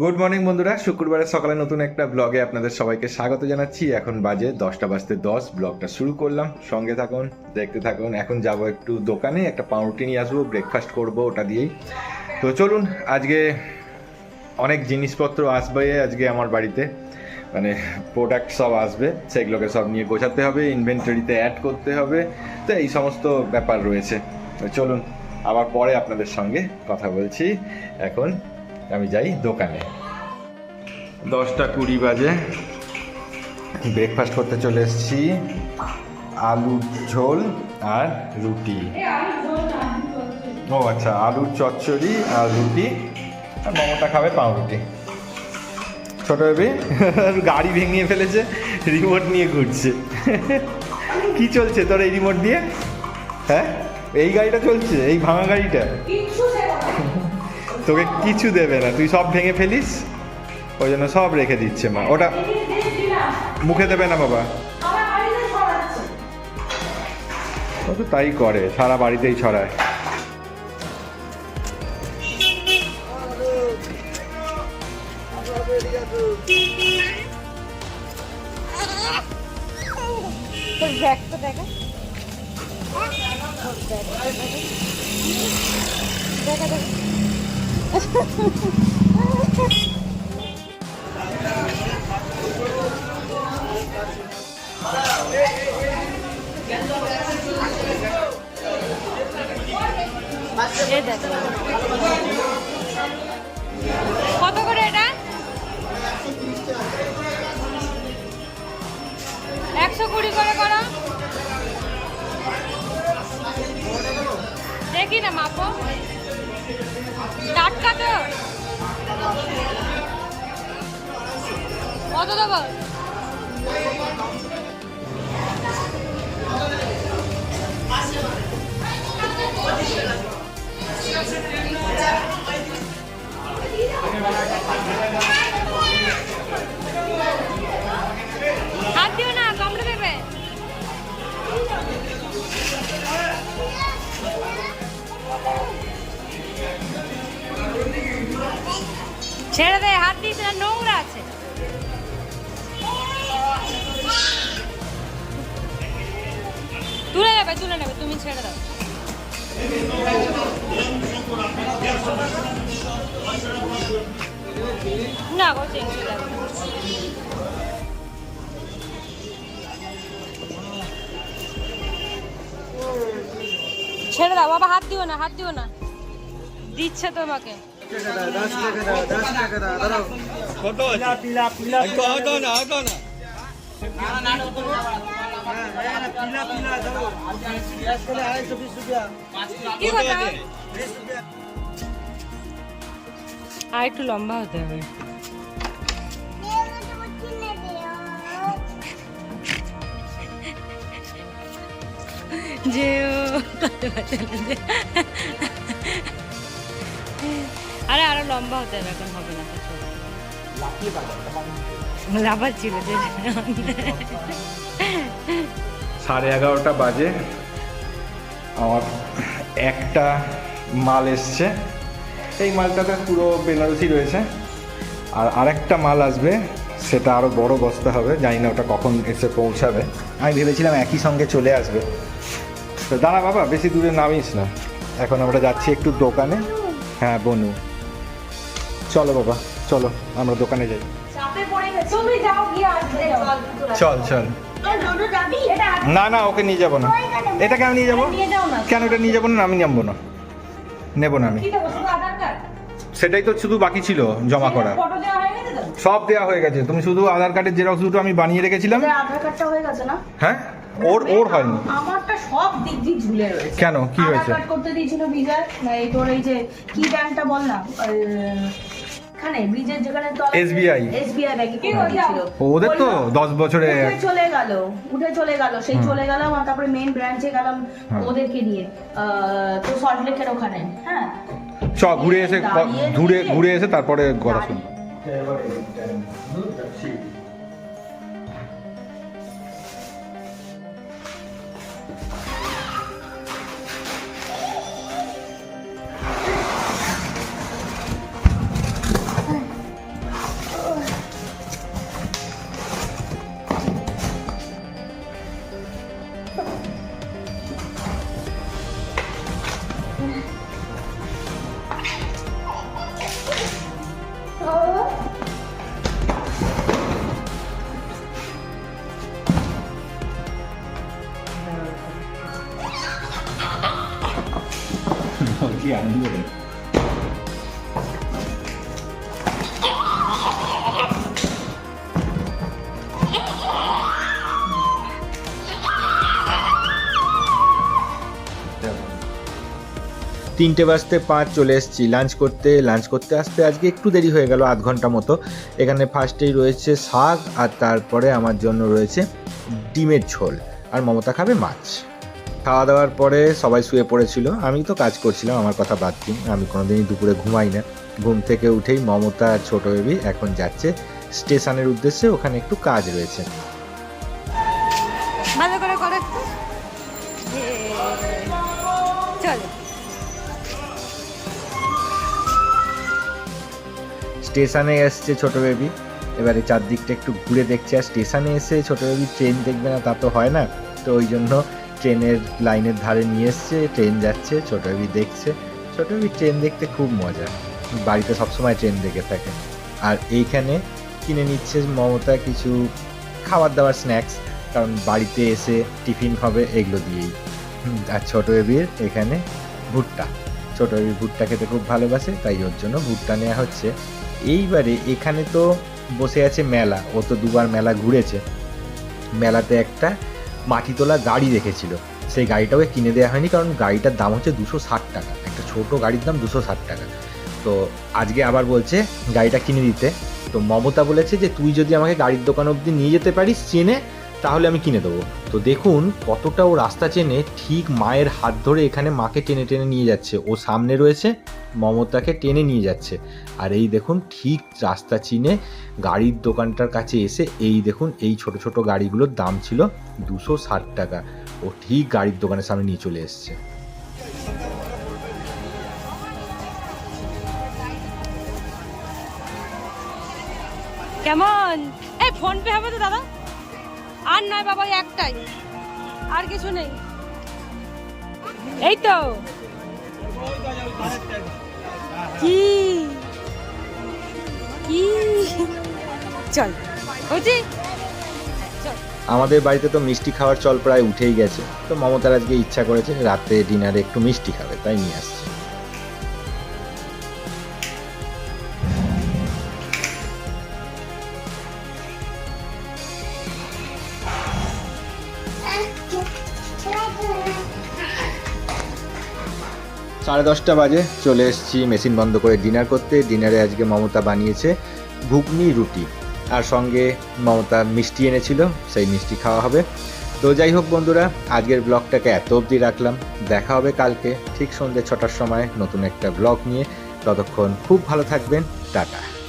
Good morning বন্ধুরা। শুক্রবারের সকালে নতুন একটা ব্লগে আপনাদের সবাইকে স্বাগত জানাচ্ছি। এখন বাজে দশটা বাজতে দশ। ব্লগটা শুরু করলাম। সঙ্গে থাকুন, দেখতে থাকুন। এখন যাব একটু দোকানে। একটা পাউরুটি নিয়ে আসব ব্রেকফাস্ট করব ওটা দিয়েই। তো চলুন, আজকে অনেক জিনিসপত্র আসবে আজকে আমার বাড়িতে। মানে প্রোডাক্ট সব আসবে। সেগুলোকে সব নিয়ে গোছাতে হবে ইনভেন্টরিতে অ্যাড করতে হবে। তো এই সমস্ত ব্যাপার রয়েছে। তো চলুন, আবার পরে আপনাদের সঙ্গে কথা বলছি। এখন আমি যাই দোকানে। দশটা কুড়ি বাজে। ব্রেকফাস্ট করতে চলে এসেছি। আলুর ঝোল আর রুটি। ও আচ্ছা আলুর চচ্চড়ি আর রুটি। আর মমতা খাবে পাউরুটি। ছোট বেবি গাড়ি ভেঙে ফেলেছে রিমোট নিয়ে ঘুরছে। কি চলছে তোর এই রিমোট দিয়ে? হ্যাঁ? এই গাড়িটা চলছে এই ভাঙা গাড়িটা? তোকে কিছু দেবে না, তুই সব ভেঙে ফেলিস? ওই জন্য সব রেখে দিচ্ছে মা। ওটা মুখে দেবে না বাবা। ও তো তাই করে, সারা বাড়িতেই ছড়ায়। কত করে এটা? একশো কুড়ি করে করো। দেখি না মাপো। টাটকা তো কত দেবো? হাত ছেড়ে দে, হাত দিস না, নোংরা আছে। তুলে নেবে তুলে নেবে, তুমি ছেড়ে দাও। না গো, চেঞ্জ ছেড়ে দাও, বাবা, হাত দিও না, হাত দিও না। দিচ্ছে তোমাকে। আর একটু লম্বা হতে হবে। যে আরে আরও লম্বা হতে হবে এখন হবে না লাফার ছিল যে। সাড়ে এগারোটা বাজে। আমার একটা মাল এসছে। এই মালটাতে পুরো বেনারসি রয়েছে। আর আরেকটা মাল আসবে সেটা আরও বড় বস্তা হবে জানি না ওটা কখন এসে পৌঁছাবে। আমি ভেবেছিলাম একই সঙ্গে চলে আসবে। তো দাঁড়া বাবা বেশি দূরে নামিস না। এখন আমরা যাচ্ছি একটু দোকানে। হ্যাঁ বনু। চলো বাবা চলো আমরা দোকানে যাই। চাপে পড়ে গেছে। তুমি যাও গিয়ে আসবে। চল চল। না না ওকে নিয়ে যাব না। এটা কেন নিয়ে যাব? নিয়ে যাও না। কেন এটা নিয়ে যাব না? আমি নেব না। নেব না আমি। কি দেবো শুধু আধার কার্ড? সেটাই তো শুধু বাকি ছিল জমা করা হয়ে সব দেওয়া হয়ে গেছে। তুমি শুধু আধার কার্ডের জেরক্স দুটো আমি বানিয়ে রেখেছিলাম। আধার কার্ডটা হয়ে গেছে না? হ্যাঁ? ওর ওর হয়নি। আমারটা সব দিক দিয়ে ঝুলে রয়েছে। কেন? কি আধার হয়েছে? কার্ড করতে দিয়েছিল বিজার না এই তোর এই যে কি ব্যাংকটা বল না? ওই, ব্রিজের যেখানে SBI এসবিআই। ব্যাংকে ওদের তো দশ বছরে চলে গেল উঠে চলে গেল সেই চলে গেলাম আর তারপরে মেইন ব্রাঞ্চে গেলাম। ওদেরকে নিয়ে আহ, তো সল্টলেকের ওখানে হ্যাঁ। চ ঘুরে এসে ঘুরে ঘুরে এসে তারপরে কথা শুন কি আনন্দ তিনটে বাজতে পাঁচ চলে এসেছি। লাঞ্চ করতে লাঞ্চ করতে আসতে আজকে একটু দেরি হয়ে গেল, আধ ঘণ্টা মতো। এখানে ফার্স্টেই রয়েছে শাক আর তারপরে আমার জন্য রয়েছে ডিমের ঝোল। আর মমতা খাবে মাছ। খাওয়া দাওয়ার পরে সবাই শুয়ে পড়েছিল। আমি তো কাজ করছিলাম আমার কথা বাদ দিন। আমি কোনোদিনই দুপুরে ঘুমাই না। ঘুম থেকে উঠেই মমতা আর ছোট বেবি এখন যাচ্ছে স্টেশনের উদ্দেশ্যে ওখানে একটু কাজ রয়েছে। ভালো করে করো চলো। স্টেশনে এসছে ছোট বেবি। এবারে চারদিকটা একটু ঘুরে দেখছে। আর স্টেশনে এসে ছোট বেবি ট্রেন দেখবে না তা তো হয় না। তো ওই জন্য ট্রেনের লাইনের ধারে নিয়ে এসছে, ট্রেন যাচ্ছে ছোট বেবি দেখছে। ছোট বেবি ট্রেন দেখতে খুব মজা বাড়িতে সবসময় ট্রেন দেখে থাকে। আর এইখানে কিনে নিচ্ছে মমতা কিছু খাবার দাবার স্ন্যাক্স, কারণ বাড়িতে এসে টিফিন হবে এগুলো দিয়েই। আর ছোট বেবির এখানে ভুট্টা। ছোট বেবি ভুট্টা খেতে খুব ভালোবাসে, তাই ওর জন্য ভুট্টা নেওয়া হচ্ছে। এইবারে এখানে তো বসে আছে মেলা, ও তো দুবার মেলা ঘুরেছে। মেলাতে একটা মাটি তোলা গাড়ি দেখেছিল সেই গাড়িটাকে কিনে দেওয়া হয়নি কারণ গাড়িটার দাম হচ্ছে দুশো ষাট টাকা। একটা ছোট গাড়ির দাম দুশো ষাট টাকা। তো আজকে আবার বলছে গাড়িটা কিনে দিতে। তো মমতা বলেছে যে, তুই যদি আমাকে গাড়ির দোকান অবধি নিয়ে যেতে পারিস চেনে, তাহলে আমি কিনে দেবো। তো দেখুন কতটা ও রাস্তা চেনে ঠিক মায়ের হাত ধরে এখানে মাকে টেনে টেনে নিয়ে যাচ্ছে। ও সামনে রয়েছে, মমতাকে টেনে নিয়ে যাচ্ছে। আর এই দেখুন ঠিক রাস্তা চিনে গাড়ির দোকানটার কাছে এসে এই দেখুন এই ছোট ছোট গাড়িগুলোর দাম ছিল দুশো ষাট টাকা। ও ঠিক গাড়ির দোকানের সামনে নিয়ে চলে এসছে। কেমন? এই ফোন পে হবে তো দাদা। আর নয় বাবা একটাই। আর কিছু নেই। এই তো। কি? কি? চল আমাদের বাড়িতে তো মিষ্টি খাওয়ার চল প্রায় উঠেই গেছে। তো মমতার আজকে ইচ্ছা করেছে রাতে ডিনারে একটু মিষ্টি খাবে, তাই নিয়ে আসছে। সাড়ে দশটা বাজে চলে এসেছি, মেশিন বন্ধ করে ডিনার করতে। ডিনারে আজকে মমতা বানিয়েছে ঘুগনি রুটি। আর সঙ্গে মমতা মিষ্টি এনেছিল, সেই মিষ্টি খাওয়া হবে। তো যাই হোক বন্ধুরা, আজকের ব্লগটাকে এত অবধি রাখলাম। দেখা হবে কালকে, ঠিক সন্ধ্যে ছটার সময় নতুন একটা ব্লগ নিয়ে। ততক্ষণ খুব ভালো থাকবেন, টাটা।